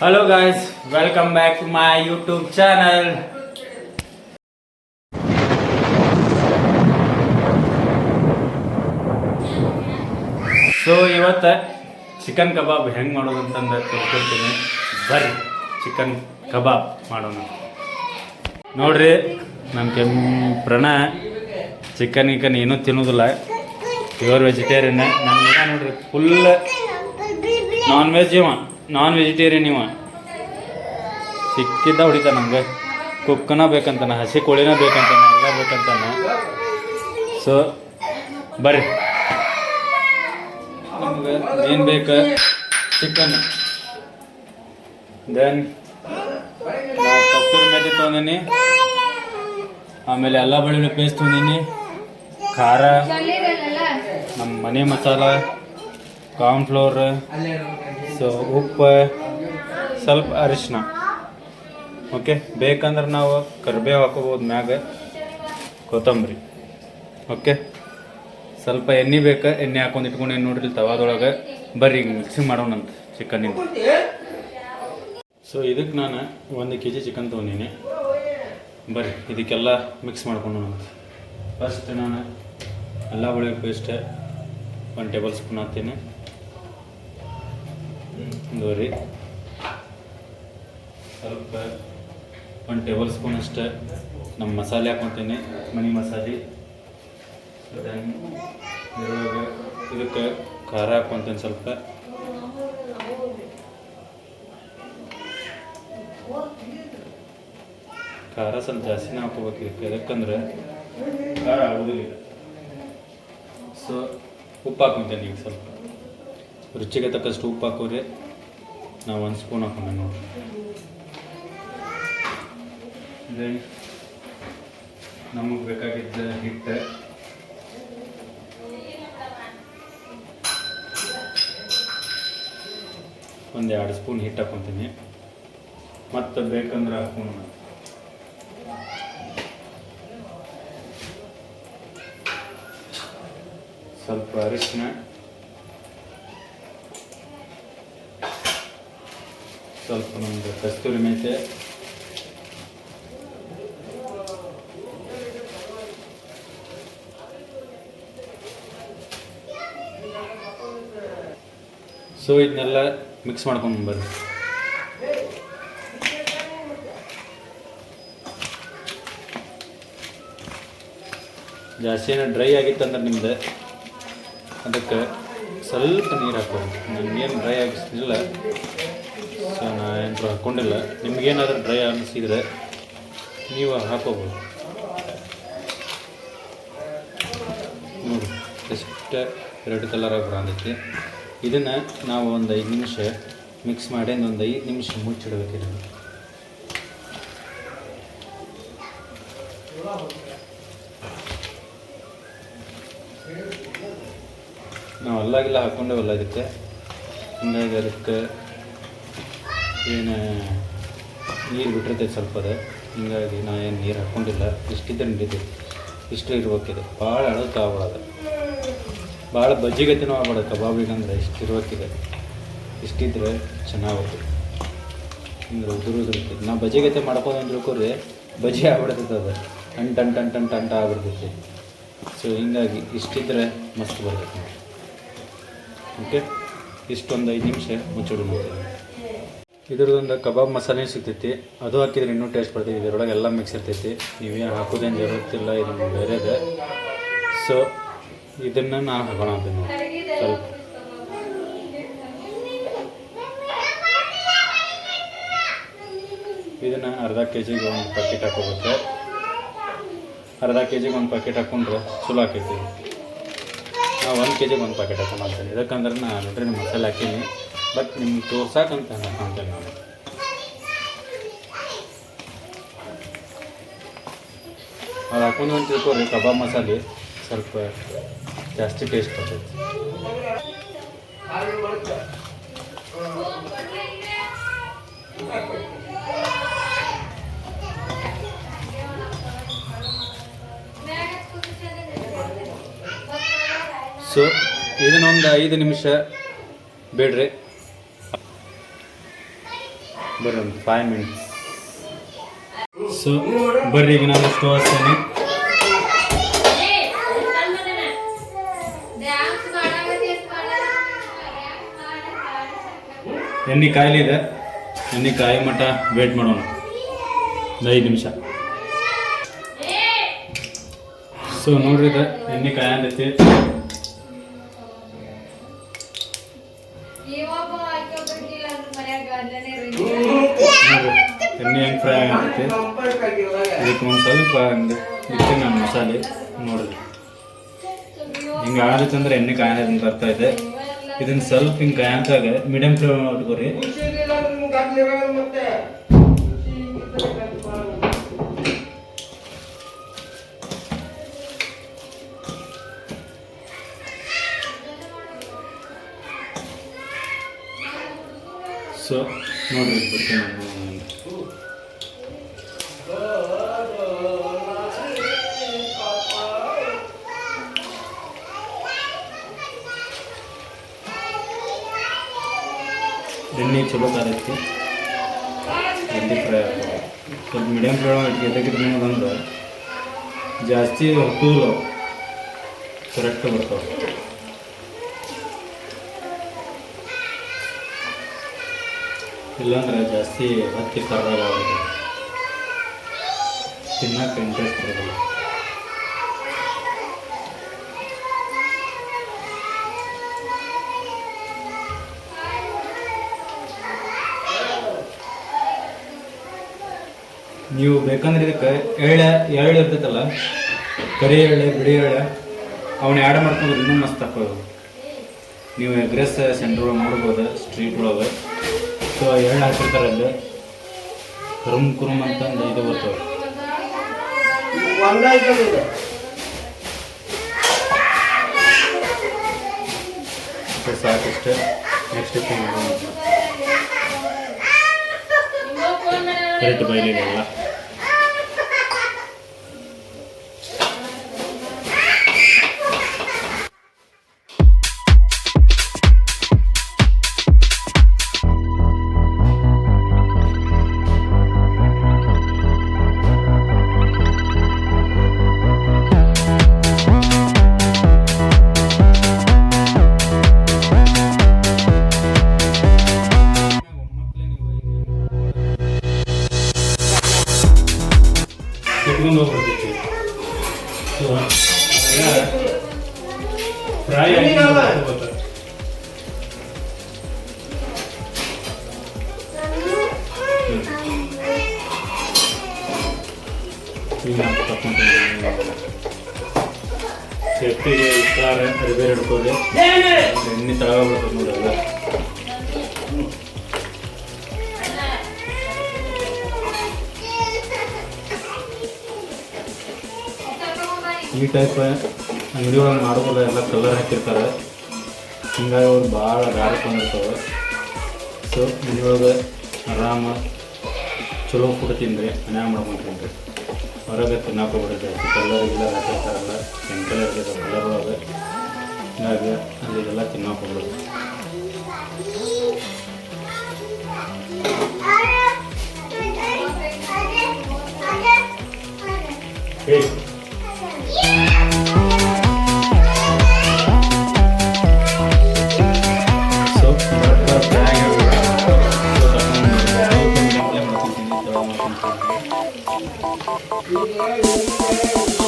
Hello guys welcome back to my YouTube channel so ಇವತ್ತು chicken kebab ಹೆಂಗೆ ಮಾಡೋದು ಅಂತಂದು ತಿಳ್ಕೊಡ್ತೀನಿ ಬರ್ರಿ ಚಿಕನ್ ಕಬಾಬ್ ಮಾಡೋಣ. ನೋಡ್ರಿ ನನ್ನ ಕೆಮ್ ಪ್ರಣ ಚಿಕನ್ ಗಿಕನ್ ಏನೂ ತಿನ್ನೋದಿಲ್ಲ. ಪ್ಯೂರ್ ವೆಜಿಟೇರಿಯನ್ ನನ್ನ ನೋಡ್ರಿ ಫುಲ್ ನಾನ್ ವೆಜ್ ಇವ. ನಾನ್ ವೆಜಿಟೇರಿಯನ್ ಇವ. ಸಿಕ್ಕಿದ್ದ ಹೊಡಿತ ನಮ್ಗೆ. ಕುಕ್ಕನ ಬೇಕಂತಾನೆ ಹಸಿ ಕೋಳಿನ ಬೇಕಂತಾನೆ ಎಲ್ಲ ಬೇಕಂತಾನ. ಸೊ ಬರ್ರಿ. ನಮ್ಗೆ ಏನು ಬೇಕು? ಚಿಕನ್ ದೆನ್ ಕಸ್ತೂರಿ ಮೆಥಿ ತೊಗೊಂಡಿನಿ. ಆಮೇಲೆ ಎಲ್ಲ ಬೆಳ್ಳುಳ್ಳಿ ಪೇಸ್ಟ್ ತೊಗೊಂಡಿನಿ. ಖಾರ ನಮ್ಮ ಮನೆ ಮಸಾಲ ಕಾರ್ನ್ಫ್ಲೋರ್ ಸೊ ಉಪ್ಪು, ಸ್ವಲ್ಪ ಅರಿಶಿನ. ಓಕೆ ಬೇಕಂದ್ರೆ ನಾವು ಕರಿಬೇವು ಹಾಕೋಬೋದು ಮ್ಯಾಗ. ಕೊತ್ತಂಬರಿ. ಓಕೆ ಸ್ವಲ್ಪ ಎಣ್ಣೆ ಬೇಕು, ಎಣ್ಣೆ ಹಾಕೊಂಡು ಇಟ್ಕೊಂಡು ನೋಡಿರಿ ತವಾದೊಳಗೆ? ಬರ್ರಿ ಮಿಕ್ಸಿಂಗ್ ಮಾಡೋಣಂತ ಚಿಕನಿಂದ ಸೊ ಇದಕ್ಕೆ ನಾನು ಒಂದು ಕೆ ಜಿ ಚಿಕನ್ ತೊಗೊಂಡಿನಿ. ಬರ್ರಿ, ಇದಕ್ಕೆಲ್ಲ ಮಿಕ್ಸ್ ಮಾಡ್ಕೊಂಡು ಫಸ್ಟ್ ನಾನು ಎಲ್ಲ ಬೆಳ್ಳುಳ್ಳಿ ಪೇಸ್ಟ್ ಒಂದು ಟೇಬಲ್ ಸ್ಪೂನ್ ಹಾಕ್ತೀನಿ. ದೋರಿ ಸ್ವಲ್ಪ ಒಂದು ಟೇಬಲ್ ಸ್ಪೂನ್ ಅಷ್ಟೇ. ನಮ್ಮ ಮಸಾಲೆ ಹಾಕೊತೀನಿ, ಮನಿ ಮಸಾಲೆ. ಇದಕ್ಕೆ ಖಾರ ಹಾಕೊತೀನಿ ಸ್ವಲ್ಪ. ಖಾರ ಸ್ವಲ್ಪ ಜಾಸ್ತಿನೇ ಹಾಕೋಬೇಕು ಇದಕ್ಕೆ. ಯಾಕಂದ್ರೆ ಖಾರ ಆಗೋದಿಲ್ಲ. ಸೊ ಉಪ್ಪು ಹಾಕೊತೀನಿ ಈಗ ಸ್ವಲ್ಪ. ರುಚಿಗೆ ತಕ್ಕಷ್ಟು ಉಪ್ಪು ಹಾಕೋರಿ ನಾವು ಒಂದು ಸ್ಪೂನ್ ಹಾಕೋಣ ನೋಡಿ. ದೆನ್ ನಮಗೆ ಬೇಕಾಗಿದ್ದ ಹಿಟ್ಟು. ಒಂದು ಎರಡು ಸ್ಪೂನ್ ಹಿಟ್ಟು ಹಾಕೊತೀನಿ. ಮತ್ತು ಬೇಕಂದ್ರೆ ಹಾಕೋಣ. ಸ್ವಲ್ಪ ಅರಿಶಿನ ಸ್ವಲ್ಪ ನಮ್ಮದು ಕಸ್ತೂರಿ ಮೆಂತೆ. ಸೊ ಇದನ್ನೆಲ್ಲ ಮಿಕ್ಸ್ ಮಾಡ್ಕೊಂಡು ಬರ್ರಿ. ಜಾಸ್ತಿ ಏನೋ ಡ್ರೈ ಆಗಿತ್ತಂದ್ರೆ ನಿಮ್ದು. ಅದಕ್ಕೆ ಸ್ವಲ್ಪ ನೀರು ಹಾಕೋದು ನನಗೇನು ಡ್ರೈ ಆಗಿಸ್ತಿಲ್ಲ ಸೊ ನಾ ಏನು ಹಾಕ್ಕೊಂಡಿಲ್ಲ ನಿಮಗೇನಾದರೂ ಡ್ರೈ ಅನ್ನಿಸಿದರೆ ನೀವು ಹಾಕೋಬೋದು. ನೋಡಿ ಎಷ್ಟು ರೆಡ್ ಕಲರಾಗಿ ಬರೋದಕ್ಕೆ ಇದನ್ನು ನಾವು ಒಂದು ಐದು ನಿಮಿಷ ಮಿಕ್ಸ್ ಮಾಡಿ ಒಂದು ಐದು ನಿಮಿಷ ಮುಚ್ಚಿಡ್ಬೇಕು ನಾವು ಅಲ್ಲಾಗಿಲ್ಲ ಹಾಕ್ಕೊಂಡೇವಲ್ಲ ಇದಕ್ಕೆ. ಹಿಂಗಾಗಿ ಅದಕ್ಕೆ ಏನು, ನೀರು ಬಿಟ್ಟಿರ್ತೈತೆ ಸ್ವಲ್ಪ ಅದು. ಹಿಂಗಾಗಿ ನಾ ಏನು ನೀರು ಹಾಕ್ಕೊಂಡಿಲ್ಲ ಇಷ್ಟಿದ್ದ ನಡೀತೈತಿ. ಇಷ್ಟು ಇರ್ಬೇಕಿದೆ ಭಾಳ ಅಳಕ್ಕೆ ಆಗ್ಬಾರ್ದು ಭಾಳ ಬಜ್ಜಿಗತಿನೂ ಆಗ್ಬಾರ್ದು ಕಬಾಬಿಗಂದ್ರೆ ಇಷ್ಟು ಇರ್ಬೇಕಿದೆ ಇಷ್ಟಿದ್ರೆ ಚೆನ್ನಾಗುತ್ತೆ ಹಿಂಗೆ ಉದುರು ಉದುರ್ತೈತಿ ನಾ ಬಜ್ಜಿಗತೆ ಮಾಡ್ಕೊಂಡು ಅಂದ್ರೆ ತಿಳ್ಕೊರಿ ಬಜ್ಜಿ ಆಗ್ಬಿಡ್ತೈತೆ ಅದು. ಅಂಟು ಅಂಟು ಅಂಟು ಅಂಟು ಆಗ್ಬಿಡ್ತೈತಿ. ಸೊ ಹಿಂಗಾಗಿ ಇಷ್ಟಿದ್ರೆ ಮಸ್ತ್ ಬರ್ತೈತೆ. ಓಕೆ ಇಷ್ಟೊಂದು ಐದು ನಿಮಿಷ ಮುಚ್ಚಿಡು ಇದ್ರದ್ದೊಂದು ಕಬಾಬ್ ಮಸಾಲೆ ಸಿಗ್ತೈತಿ. ಅದು ಹಾಕಿದ್ರೆ ಇನ್ನೂ ಟೇಸ್ಟ್ ಬರ್ತೈತಿ. ಇದರೊಳಗೆ ಎಲ್ಲ ಮಿಕ್ಸ್ ಇರ್ತೈತಿ. ನೀವೇನು ಹಾಕೋದೇನು ಜರುತ್ತಿಲ್ಲ ಇದು ಬೇರೆದೆ. ಸೊ ಇದನ್ನು ನಾನು ಹಾಕೋಣ ಅಂತೀನಿ ಸ್ವಲ್ಪ. ಇದನ್ನು ಅರ್ಧ ಕೆ ಜಿಗೆ ಒಂದು ಪ್ಯಾಕೆಟ್ ಹಾಕೋಬೇಕು ಅರ್ಧ ಕೆ ಜಿಗೆ ಒಂದು ಪ್ಯಾಕೆಟ್ ಹಾಕೊಂಡ್ರೆ ಚಲೋ ಹಾಕೈತಿ ನಾವು ಒಂದು ಕೆ ಜಿಗೆ ಒಂದು ಪ್ಯಾಕೆಟ್ ಹಾಕೊಂಡು ಹಾಕ್ತೀನಿ ಇದಕ್ಕಂದ್ರೆ ನಾನು ನೋಡ್ರಿ ಮಸಾಲೆ ಹಾಕೀನಿ. ಬಟ್ ನಿಮ್ಗೆ ತೋರ್ಸಕ್ಕಂತ ಅಂತ ನಾನು ಅದು ಹಾಕೊಂಡು ಅಂತ ಕಬಾಬ್ ಮಸಾಲೆ ಸ್ವಲ್ಪ ಜಾಸ್ತಿ ಟೇಸ್ಟ್ ಬರ್ತೈತಿ. ಸೊ ಇದನ್ನೊಂದು ಐದು ನಿಮಿಷ ಬಿಡ್ರಿ. ಬರ್ರಿ ಒಂದು ಫೈವ್ ಮಿನಿಟ್ಸ್ ಸೊ ಬರ್ರಿ ಈಗ ನಾನು ತೋರಿಸ್ತೇನೆ ಎಣ್ಣೆ ಕಾಯಿಲಿದೆ ಎಣ್ಣೆ ಕಾಯಿ ಮಟ್ಟ ವೇಟ್ ಮಾಡೋಣ. ಒಂದು ಐದು ನಿಮಿಷ. ಸೊ ನೋಡ್ರಿ ಇದು ಎಣ್ಣೆ ಕಾಯಿ ಅಂದೈತಿ ನೋಡ್ರಿ ಎಣ್ಣೆ ಹೆಂಗೆ ಫ್ರೈ ಆಗುತ್ತೆ. ಇದಕ್ಕೆ ಒಂದು ಸ್ವಲ್ಪ ಇಟ್ಟು ನಾನು ಮಸಾಲೆ ನೋಡಿದೆ ಹಿಂಗೆ ಆಗುತ್ತೆ ಅಂದರೆ ಎಣ್ಣೆ ಕಾಯಿ ಅಂತ ಅರ್ಥ ಇದೆ. ಇದನ್ನು ಸ್ವಲ್ಪ ಹಿಂಗೆ ಕಾಯಂತಾಗ ಮೀಡಿಯಮ್ ಮೀಡಿಯಂ ಫ್ಲೇಮ್ ಮಾಡ್ಕೊರಿ ಸೊ ನೋಡ್ರಿ, ಬರ್ತೀನಿ. ಚಲೋ ಕಾಲೈತಿ ಜಲ್ದಿ ಫ್ರೈ ಆಗ್ತದೆ ಸ್ವಲ್ಪ ಮೀಡಿಯಮ್ ಫ್ಲೇಮ್ ಎದಕ್ಕೆ ಅಂದ್ರೆ ಜಾಸ್ತಿ ಹೊತ್ತುಲ್ಲ ಕರೆಕ್ಟ್ ಬರ್ತಾವೆ. ಇಲ್ಲಾಂದ್ರೆ ಜಾಸ್ತಿ ಹತ್ತಿ ಕರ್ರಾಗ ಆಗುತ್ತೆ ತಿನ್ನಕ್ಕೆ ಇಂಟ್ರೆಸ್ಟ್ ಬರೋದಿಲ್ಲ. ನೀವು ಬೇಕಂದ್ರೆ ಇದಕ್ಕೆ ಎಳೆ, ಎಳ್ಳು ಇರ್ತೈತಲ್ಲ, ಕರಿ ಎಳೆ ಬಿಳಿ ಎಳ್ಳೆ, ಅವನ್ನ ಆ್ಯಡ್ ಮಾಡ್ಕೊಂಡ್ರೆ ಇನ್ನೂ ಮಸ್ತ್ ಹಾಕೋದು ನೀವು ಎಗ್ರೆಸ್ ಸೆಂಟ್ರ್ ಒಳಗೆ ನೋಡ್ಬೋದು ಸ್ಟ್ರೀಟ್ ಒಳಗೆ. ಸೊ ಎಳ್ಳು ಹಾಕಿರ್ತಾರೆ ಅಲ್ಲಿ. ಕುರುಮ್ ಕುರುಮ್ ಅಂತಂದು ಇದು ಬರ್ತವೆ ಸಾಕಷ್ಟು. ನೆಕ್ಸ್ಟ್ ಕರೆಕ್ಟ್ ಬೈಲಿದೆಲ್ಲ ಫ್ರೈ ಆಗಿ ಈಗ ಸೇಫ್ಟಿಗೆ ಇಷ್ಟಾರ ಬೇರೆ ಹಿಡ್ಕೋರಿ ಎಣ್ಣೆ ತಳಗ ನೋಡಿ ಅಲ್ಲ ಈ ಟೈಪ್ ಅಂಗಡಿ ಒಳಗೆ ಮಾಡೋದಿಲ್ಲ ಎಲ್ಲ ಕಲರ್ ಹಾಕಿರ್ತಾರೆ. ಹಿಂಗಾಗಿ ಅವ್ರು ಭಾಳ ಗಾಳಿ ಬಂದಿರ್ತಾವೆ ಸೊ ಮನೆಯೊಳಗೆ ಆರಾಮ ಚಲೋ ಫುಡ್ ತಿಂದ್ರಿ ಮನ್ಯಾಗ ಮಾಡ್ಕೊಂಡು ತಿನ್ರಿ ಹೊರಗೆ ತಿನ್ನಕ್ಕೆ ಬಿಡುತ್ತೆ. ಕಲರ್ ಗಿಲ್ಲರ್ ಹಾಕಿರ್ತಾರಲ್ಲ ಕೆಮಿಕಲ್ ಇರ್ತೈತೆ ಕಲರ್ ಒಳಗೆ ಹಿಂಗಾಗಿ ಅಲ್ಲಿಗೆಲ್ಲ ತಿನ್ನಕ್ಕೆ ಬಿಡುತ್ತೆ. Thank you.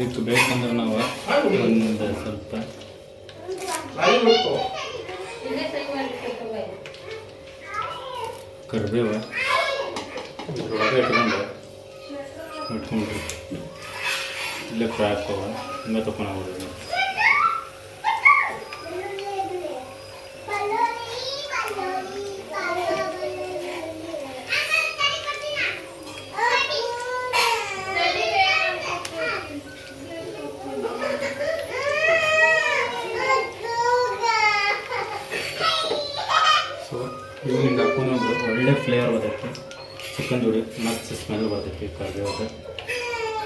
ಇದಕ್ಕೆ ಬೇಕಂದ್ರೆ ನಾವು ಸ್ವಲ್ಪ ಕರಿಬೇವ ಇದ್ರೊಳಗೆ ಇಟ್ಕೊಂಡು. ಇಲ್ಲೇ ಫ್ರೈ ಹಾಕೋವ ಹಿಂಗೆ ತಗೊಂಡೋಗ್ಬೋದು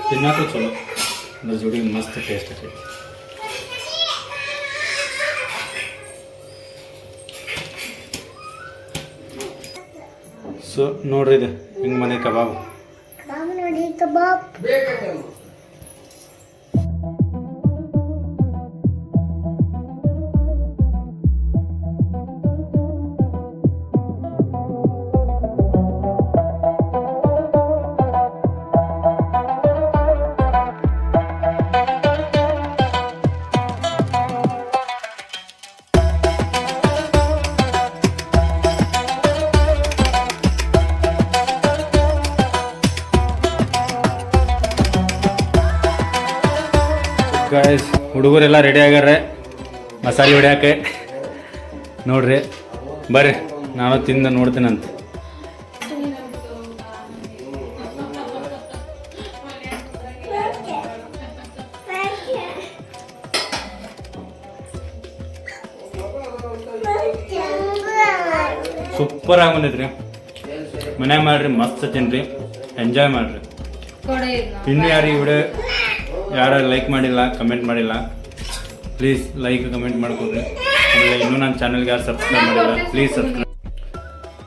ತಿನ್ನೋಕೆ ಚಲೋ. ಅದ್ರ ಜೋಡಿ ಮಸ್ತ್ ಟೇಸ್ಟ್ ಆಕೈತಿ ಸೊ ನೋಡ್ರಿ ಇದು ಹಿಂಗೆ ಮನೆ ಕಬಾಬ್. ನೋಡಿ ಕಬಾಬ್. ಹುಡುಗರೆಲ್ಲ ರೆಡಿ ಆಗ್ಯಾರೆ ಮಸಾಲೆ ಹೊಡ್ಯಾಕೆ. ನೋಡ್ರಿ. ಬರ್ರಿ ನಾನು ತಿಂದು ನೋಡ್ತೀನಂತ. ಸೂಪರ್ ಆಗಿ ಬಂದೈತ್ರಿ. ಮನೆ ಮಾಡ್ರಿ ಮಸ್ತ್ ತಿನ್ರಿ. ಎಂಜಾಯ್ ಮಾಡ್ರಿ. ಇನ್ನು ಯಾರು ಈ ವಿಡಿಯೋ ಯಾರು ಲೈಕ್ ಮಾಡಿಲ್ಲ ಕಮೆಂಟ್ ಮಾಡಿಲ್ಲ. ಪ್ಲೀಸ್ ಲೈಕ್ ಕಮೆಂಟ್ ಮಾಡ್ಕೊಡ್ರಿ. ಆಮೇಲೆ ಇನ್ನೂ ನನ್ನ ಚಾನಲ್ಗೆ ಯಾರು ಸಬ್ಸ್ಕ್ರೈಬ್ ಮಾಡಿಲ್ಲ ಪ್ಲೀಸ್ ಸಬ್ಸ್ಕ್ರೈಬ್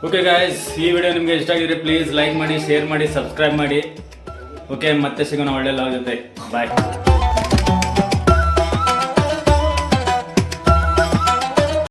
ಓಕೆ ಗಾಯ್ಸ್ ಈ ವಿಡಿಯೋ ನಿಮಗೆ ಇಷ್ಟ ಆಗಿದ್ರೆ ಪ್ಲೀಸ್ ಲೈಕ್ ಮಾಡಿ ಶೇರ್ ಮಾಡಿ ಸಬ್ಸ್ಕ್ರೈಬ್ ಮಾಡಿ. ಓಕೆ ಮತ್ತೆ ಸಿಗೋಣ ಒಳ್ಳೆ ಲಾಗ್ ಜೊತೆ. ಬಾಯ್